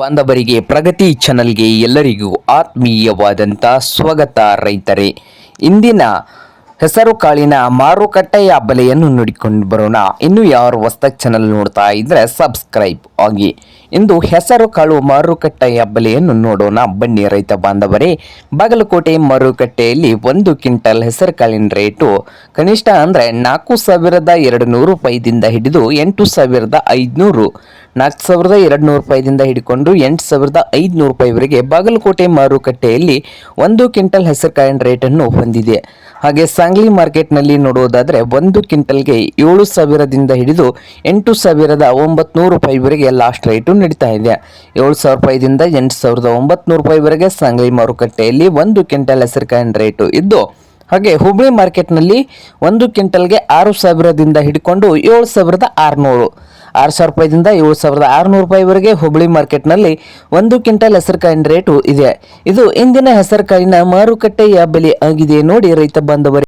ಬಾಂಧವರಿಗೆ ಪ್ರಗತಿ ಚಾನಲ್ಗೆ ಎಲ್ಲರಿಗೂ ಆತ್ಮೀಯವಾದಂಥ ಸ್ವಾಗತ ರೈತರೇ. ಇಂದಿನ ಹೆಸರು ಕಾಳಿನ ಮಾರುಕಟ್ಟೆಯ ಬೆಲೆಯನ್ನು ನೋಡಿಕೊಂಡು ಬರೋಣ. ಇನ್ನು ಯಾರು ವಸ್ತಕ್ ಚಾನಲ್ ನೋಡ್ತಾ ಇದ್ರೆ ಸಬ್ಸ್ಕ್ರೈಬ್ ಆಗಿ. ಇಂದು ಹೆಸರು ಕಾಳು ಮಾರುಕಟ್ಟೆಯ ಬೆಲೆಯನ್ನು ನೋಡೋಣ. ಬನ್ನಿ ರೈತ ಬಾಂಧವರೇ, ಬಾಗಲಕೋಟೆ ಮಾರುಕಟ್ಟೆಯಲ್ಲಿ ಒಂದು ಕ್ವಿಂಟಲ್ ಹೆಸರು ಕಾಳಿನ ರೇಟು ಕನಿಷ್ಠ ಅಂದರೆ ನಾಲ್ಕು ಸಾವಿರದ ಎರಡು ನೂರು ರೂಪಾಯಿದಿಂದ ಹಿಡಿದು ಎಂಟು ಸಾವಿರದ ಐದುನೂರು, ನಾಲ್ಕು ಸಾವಿರದ ಎರಡು ನೂರು ರೂಪಾಯಿದಿಂದ ಹಿಡಿಕೊಂಡು ಎಂಟು ಸಾವಿರದ ಐದುನೂರು ರೂಪಾಯಿವರೆಗೆ ಬಾಗಲಕೋಟೆ ಮಾರುಕಟ್ಟೆಯಲ್ಲಿ ಒಂದು ಕ್ವಿಂಟಲ್ ಹೆಸರುಕಾಳಿನ ರೇಟನ್ನು ಹೊಂದಿದೆ. ಹಾಗೆ ಸಾಂಗ್ಲಿ ಮಾರ್ಕೆಟ್ನಲ್ಲಿ ನೋಡುವುದಾದರೆ ಒಂದು ಕ್ವಿಂಟಲ್ಗೆ ಏಳು ಸಾವಿರದಿಂದ ಹಿಡಿದು ಎಂಟು ಸಾವಿರದ ಒಂಬತ್ನೂರು ರೂಪಾಯಿವರೆಗೆ ಲಾಸ್ಟ್ ರೇಟು ನಡೀತಾ ಇದೆ. ಏಳು ಸಾವಿರ ರೂಪಾಯಿದಿಂದ ಎಂಟು ಸಾವಿರದ ಒಂಬತ್ನೂರು ರೂಪಾಯಿವರೆಗೆ ಸಾಂಗ್ಲಿ ಮಾರುಕಟ್ಟೆಯಲ್ಲಿ ಒಂದು ಕ್ವಿಂಟಲ್ ಹೆಸರುಕಾಯಿನ ರೇಟು ಇದ್ದು, ಹಾಗೆ ಹುಬ್ಳಿ ಮಾರ್ಕೆಟ್ನಲ್ಲಿ ಒಂದು ಕ್ವಿಂಟಲ್ಗೆ ಆರು ಸಾವಿರದಿಂದ ಹಿಡ್ಕೊಂಡು ಏಳು ಸಾವಿರದ ಆರುನೂರು. ಆರು ಸಾವಿರ ರೂಪಾಯಿದಿಂದ ಏಳು ಸಾವಿರದ ಆರುನೂರು ರೂಪಾಯಿವರೆಗೆ ಹುಬ್ಬಳ್ಳಿ ಮಾರ್ಕೆಟ್ನಲ್ಲಿ ಒಂದು ಕ್ವಿಂಟಲ್ ಹೆಸರುಕಾಳಿನ ರೇಟು ಇದೆ. ಇದು ಇಂದಿನ ಹೆಸರುಕಾಯಿನ ಮಾರುಕಟ್ಟೆಯ ಬೆಲೆ ಆಗಿದೆ ನೋಡಿ ರೈತ ಬಾಂಧವರೇ.